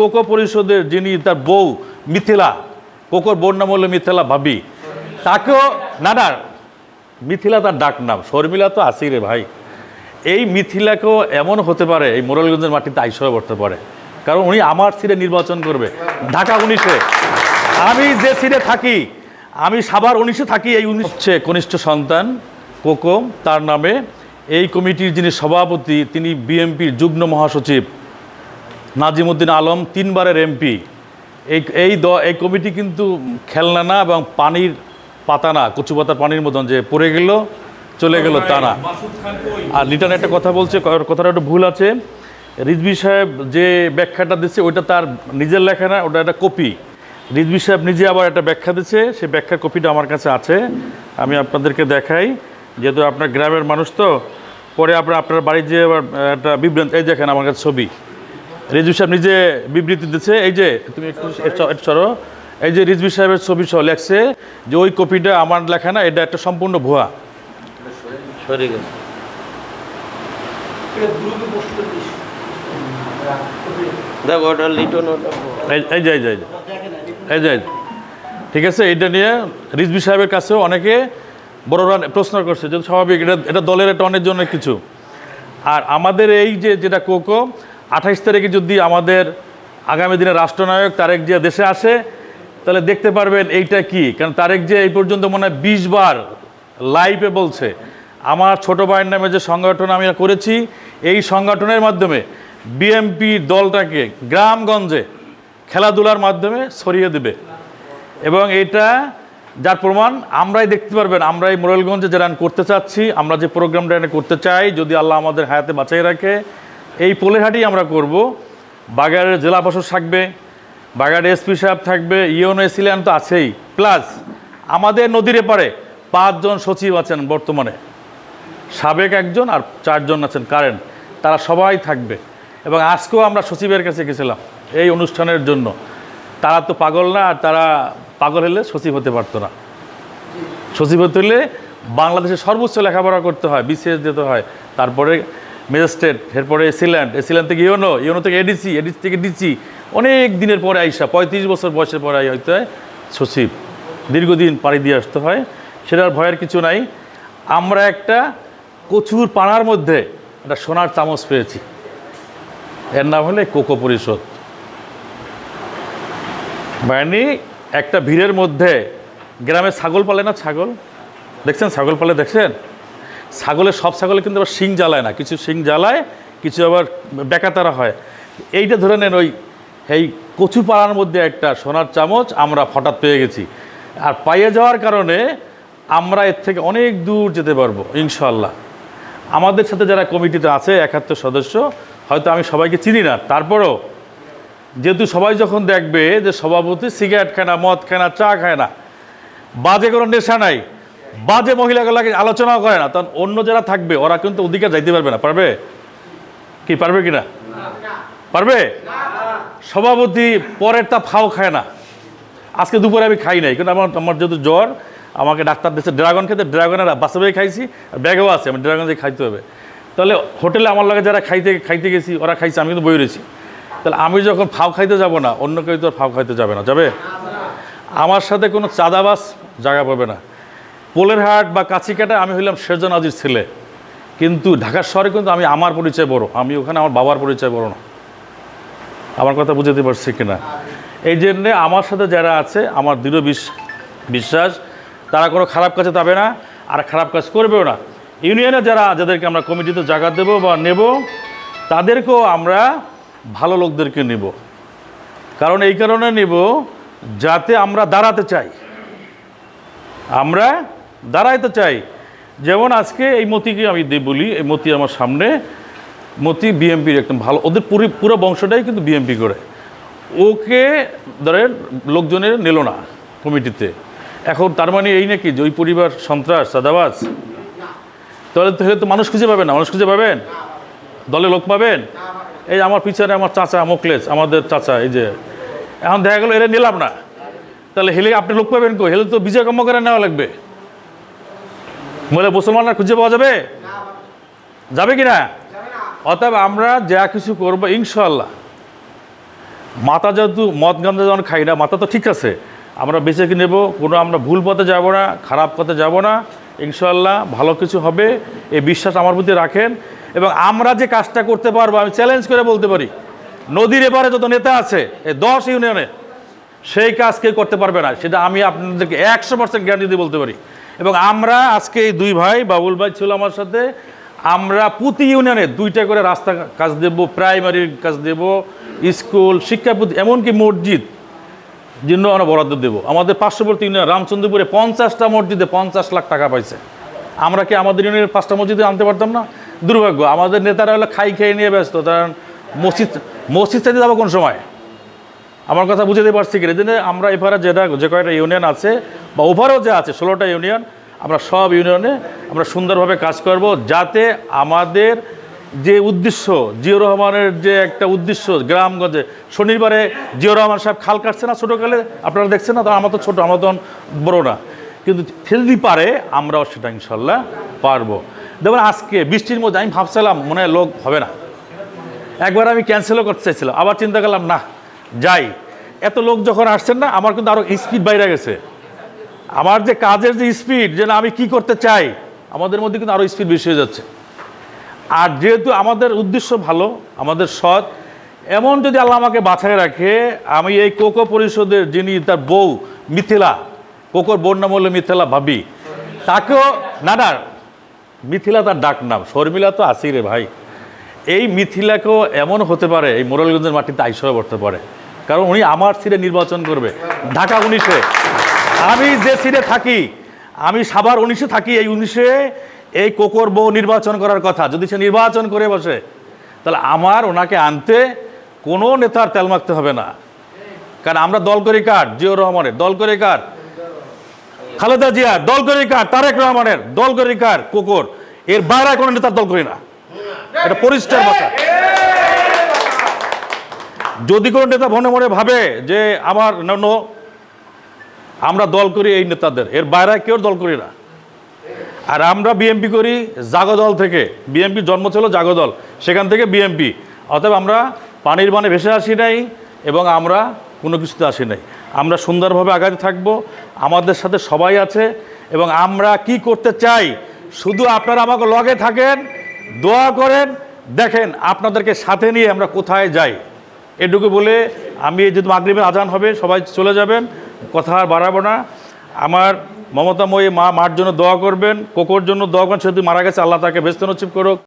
Cocoa পরিষদের যিনি তার বউ মিথিলা, কোকোর বোন নাম হলো মিথিলা ভাবি, তাকেও, না না, মিথিলা তার ডাক নাম, শর্মিলা তো আসি রে ভাই। এই মিথিলাকেও এমন হতে পারে, এই মোরালগঞ্জের মাটিতে আইসবে পড়তে পারে, কারণ উনি আমার সিটে নির্বাচন করবে, ঢাকা উনিশে। আমি যে সিটে থাকি, আমি সাবার উনিশে থাকি, এই উনিশ কনিষ্ঠ সন্তান, কোকো, তার নামে। এই কমিটির যিনি সভাপতি, তিনি বিএমপির যুগ্ম মহাসচিব নাজিমুদ্দিন আলম তিনবারের এমপি। এই এই দ এই কমিটি কিন্তু খেলনা না এবং পানির পাতা না, কচু পাতার পানির মতন যে পড়ে গেল, চলে গেল তা না। আর লিটন একটা কথা বলছে কথাটা একটু ভুল আছে। রিজবি সাহেব যে ব্যাখ্যাটা দিচ্ছে, ওইটা তার নিজের লেখা না, ওটা একটা কপি। রিজবি সাহেব নিজে আবার একটা ব্যাখ্যা দিচ্ছে সেই ব্যাখ্যার কপিটা আমার কাছে আছে, আমি আপনাদেরকে দেখাই। যেহেতু আপনার গ্রামের মানুষ তো, পরে আপনার আপনার বাড়ি যে আবার একটা বিভ্রান্ত এই দেখেন আমার কাছে ছবি। রিজভি সাহেব নিজে বিবৃতি দিচ্ছে এই যে তুমি একটু সরো। এই যে রিজভি সাহেবের ছবি সহ লেখছে যে ওই কপিটা আমার লেখা না এটা একটা সম্পূর্ণ ভুয়া। ঠিক আছে এটা নিয়ে রিজভি সাহেবের কাছেও অনেকে বড়রা প্রশ্ন করছে যে স্বাভাবিক এটা এটা দলের একটা অনেক জন্য কিছু। আর আমাদের এই যে যেটা কোকো আঠাইশ তারিখে যদি আমাদের আগামী দিনে রাষ্ট্রনায়ক তারেক যে দেশে আসে, তাহলে দেখতে পারবেন এইটা কি। কারণ তারেক যে এই পর্যন্ত মনে হয় বিশ বার লাইভে বলছে, আমার ছোট ভাইয়ের নামে যে সংগঠন আমি করেছি, এই সংগঠনের মাধ্যমে বিএমপি দলটাকে গ্রামগঞ্জে খেলাধুলার মাধ্যমে ছড়িয়ে দেবে। এবং এটা যার প্রমাণ, আমরাই দেখতে পারবেন আমরা এই মোরালগঞ্জে যারা করতে চাচ্ছি, আমরা যে প্রোগ্রামটা এখানে করতে চাই, যদি আল্লাহ আমাদের হায়াতে বাঁচাই রাখে এই পোলেহাটি আমরা করব। বাগারের জেলা প্রশাসক থাকবে, বাগারের এসপি সাহেব থাকবে, ইউনো এসিলিয়ান তো আছেই। প্লাস আমাদের নদীর এপারে পাঁচজন সচিব আছেন বর্তমানে। সাবেক একজন আর চারজন আছেন কারেন্ট তারা সবাই থাকবে। এবং আজকেও আমরা সচিবের কাছে গেছিলাম এই অনুষ্ঠানের জন্য। তারা তো পাগল না, আর তারা পাগল হলে সচিব হতে পারতো না। সচিব হতে হলে বাংলাদেশে সর্বোচ্চ লেখাপড়া করতে হয়, বিসিএস দিতে হয়। তারপরে ম্যাজিস্ট্রেট, এরপরে এসিল্যান্ড এসিল্যান্ড থেকে ইউনো ইউনো থেকে এডিসি এডিসি থেকে ডিসি। অনেক দিনের পরে আইসা, পঁয়ত্রিশ বছর বয়সের পরে হইতে হয় সচিব। দীর্ঘদিন পাড়ি দিয়ে আসতে হয়, সেটার ভয়ের কিছু নাই। আমরা একটা কচুর পানার মধ্যে একটা সোনার চামচ পেয়েছি। এর নাম হলে কোকো পরিষদ। মানে একটা ভিড়ের মধ্যে, গ্রামে ছাগল পালে না ছাগল? দেখছেন ছাগল পালে দেখছেন? ছাগলের সব ছাগলে কিন্তু আবার শিং জ্বালায় না। কিছু শিং জ্বালায়, কিছু আবার বেকাতারা হয়। এইটা ধরে নেন ওই, এই কচু পাড়ার মধ্যে একটা সোনার চামচ আমরা হঠাৎ পেয়ে গেছি। আর পাইয়ে যাওয়ার কারণে আমরা এর থেকে অনেক দূর যেতে পারব ইনশাল্লাহ আমাদের সাথে যারা কমিটিতে আছে, একাত্তর সদস্য, হয়তো আমি সবাইকে চিনি না। তারপরও যেহেতু সবাই যখন দেখবে যে সভাপতি সিগারেট খায় না, মদ খায় না, চা খায় না, বাজে কোনো নেশা নাই। বাজে মহিলাগুলোকে আলোচনাও করে না। তখন অন্য যারা থাকবে, ওরা কিন্তু ওদিকে যাইতে পারবে না। পারবে? কি পারবে কি না? পারবে? সভাপতি পরের তা ফাও খায় না। আজকে দুপুরে আমি খাই নাই, কিন্তু আমার আমার যেহেতু জ্বর, আমাকে ডাক্তার দিচ্ছে ড্রাগন খেতে, ড্রাগনের বাসাবেই খাইছি, আর ব্যাগেও আছে আমি ড্রাগন দিয়ে খাইতে হবে। তাহলে হোটেলে আমার লাগে যারা খাইতে খাইতে গেছি, ওরা খাইছে, আমি কিন্তু বই রয়েছি। তাহলে আমি যখন ফাও খাইতে যাব না, অন্য কেউ তো ফাও খাইতে যাবে না, যাবে? আমার সাথে কোনো চাঁদাবাস জায়গা পাবে না। পোলের হাট বা কাছিকাটা আমি হইলাম শেরজন আজির ছেলে। কিন্তু ঢাকার শহরে কিন্তু আমি আমার পরিচয় বড়, আমি ওখানে আমার বাবার পরিচয় বড় না। আমার কথা বুঝতে পারছি কিনা? এই জন্যে আমার সাথে যারা আছে, আমার দৃঢ় বিশ- বিশ্বাস, তারা কোনো খারাপ কাজে যাবে না, আর খারাপ কাজ করবেও না। ইউনিয়নে যারা, যাদেরকে আমরা কমিটিতে জায়গা দেবো বা নেব, তাদেরকেও আমরা ভালো লোকদেরকে নেব। কারণ এই কারণে নেব যাতে আমরা দাঁড়াতে চাই। আমরা দাঁড়াইতে চাই। যেমন আজকে এই মতিকে আমি দে- বলি, এই মতি আমার সামনে। মতি বিএমপির একদম ভালো, ওদের পুরো পুরো বংশটাই কিন্তু বিএমপি করে। ওকে, ধরেন, লোকজনের নিল না কমিটিতে। এখন তার মানে এই নাকি যে ওই পরিবার সন্ত্রাস সাদাবাজ তাহলে তো তো মানুষ খুঁজে পাবেন না। মানুষ খুঁজে পাবেন? দলে লোক পাবেন? এই আমার পিছনে আমার চাচা মোকলেস, আমাদের চাচা, এই যে। এখন দেখা গেলো এরা নিলাম না। তাহলে হেলে আপনি লোক পাবেন কো হেলে তো বিজয় কর্মকারে নেওয়া লাগবে। বলে মুসলমানরা খুঁজে পাওয়া যাবে? যাবে কি না অতএব আমরা যা কিছু করব ইনশাল্লাহ মাথা যেহেতু মদ গান্ধা যখন খাই না, মাথা তো ঠিক আছে। আমরা বেঁচে কি নেব? কোনো আমরা ভুল পথে যাব না, খারাপ পথে যাব না। ইনশাল্লাহ ভালো কিছু হবে। এই বিশ্বাস আমার প্রতি রাখেন। এবং আমরা যে কাজটা করতে পারব, আমি চ্যালেঞ্জ করে বলতে পারি। নদীর এপারে যত নেতা আছে, এই দশ ইউনিয়নে, সেই কাজ কেউ করতে পারবে না। সেটা আমি আপনাদেরকে একশো পার্সেন্ট গ্যারান্টি দিয়ে বলতে পারি। এবং আমরা আজকে এই দুই ভাই, বাবুল ভাই ছিল আমার সাথে, আমরা প্রতি ইউনিয়নে দুইটা করে রাস্তা কাজ দেব প্রাইমারির কাজ দেব, স্কুল, শিক্ষা এমনকি মসজিদ জন্য আমরা বরাদ্দ দেবো। আমাদের পার্শ্ববর্তী ইউনিয়ন রামচন্দ্রপুরে পঞ্চাশটা মসজিদে পঞ্চাশ লাখ টাকা পাইছে। আমরা কি আমাদের ইউনিয়নের পাঁচটা মসজিদে আনতে পারতাম না? দুর্ভাগ্য, আমাদের নেতারা হলো খাই খেয়ে নিয়ে ব্যস্ত, কারণ মসজিদ মসজিদ চাইতে যাব কোন সময়? আমার কথা বুঝতে পারছি কি? যে আমরা এপারে যেটা যে কয়টা ইউনিয়ন আছে, বা ওভারও যে আছে, ষোলোটা ইউনিয়ন, আমরা সব ইউনিয়নে আমরা সুন্দরভাবে কাজ করব যাতে আমাদের যে উদ্দেশ্য জিয়র রহমানের যে একটা উদ্দেশ্য, গ্রামগঞ্জে, শনিবারে জিয়র রহমান সাহেব খাল কাটছে না ছোটোকালে? আপনারা দেখছেন না? তো আমার তো ছোটো, আমার তো বড় না। কিন্তু যদি পারে, আমরাও সেটা ইনশাল্লাহ পারব। দেখবেন আজকে বৃষ্টির মধ্যে আমি ভাবছিলাম, মনে হয় লোক হবে না। একবার আমি ক্যান্সেলও করতে চাইছিলাম। আবার চিন্তা করলাম, না যাই। এত লোক যখন আসছেন না, আমার কিন্তু আরও স্পিড বাইরে গেছে। আমার যে কাজের যে স্পিড যে না, আমি কি করতে চাই, আমাদের মধ্যে কিন্তু আরও স্পিড বেশি হয়ে যাচ্ছে। আর যেহেতু আমাদের উদ্দেশ্য ভালো, আমাদের সৎ, এমন যদি আল্লাহ আমাকে বাছাই রাখে, আমি এই কোকো পরিষদের যিনি তার বউ, মিথিলা, কোকোর বোন নাম হলো মিথিলা ভাবি, তাকেও, না না, মিথিলা তার ডাক নাম, শর্মিলা তো আছেই রে ভাই। এই মিথিলাকেও এমন হতে পারে, এই মোরালগঞ্জের মাটিতে আইসা পড়তে পারে। কারণ উনি আমার সিটে নির্বাচন করবে। ঢাকা উনিশে। আমি যে সিটে থাকি, আমি সাভার উনিশে থাকি, এই উনিশে এই কোকর বউ নির্বাচন করার কথা। যদি সে নির্বাচন করে বসে, তাহলে আমার ওনাকে আনতে কোনো নেতার তেল মাখতে হবে না। কারণ আমরা দল করি কার? জিও রহমানের। দল করি কার? খালেদা জিয়া দল করি কার? তারেক রহমানের। দল করি কার? কোকর। এর বাইরে কোনো নেতার দল করি না। এটা পরিষ্কার কথা। যদি কোনো নেতা মনে মনে ভাবে যে আমার, ন আমরা দল করি এই নেতাদের, এর বাইরে কেউ দল করি না। আর আমরা বিএমপি করি জাগদল থেকে বিএমপি জন্ম ছিল জাগদল, সেখান থেকে বিএমপি। অতএব আমরা পানির মানে ভেসে আসি নাই এবং আমরা কোনো কিছুতে আসি নাই। আমরা সুন্দরভাবে আগাতে থাকব, আমাদের সাথে সবাই আছে এবং আমরা কি করতে চাই, শুধু আপনারা আমাকে লগে থাকেন, দোয়া করেন, দেখেন আপনাদেরকে সাথে নিয়ে আমরা কোথায় যাই। এটুকু বলে আমি যেহেতু মাগরীবের আজান হবে, সবাই চলে যাবেন, কথা আর বাড়াবো না। আমার মমতাময়ী মা, মার জন্য দোয়া করবেন, কোকোর জন্য দোয়া করেন সেহেতু মারা গেছে, আল্লাহ তাকে ব্যস্ত নচিব করুক।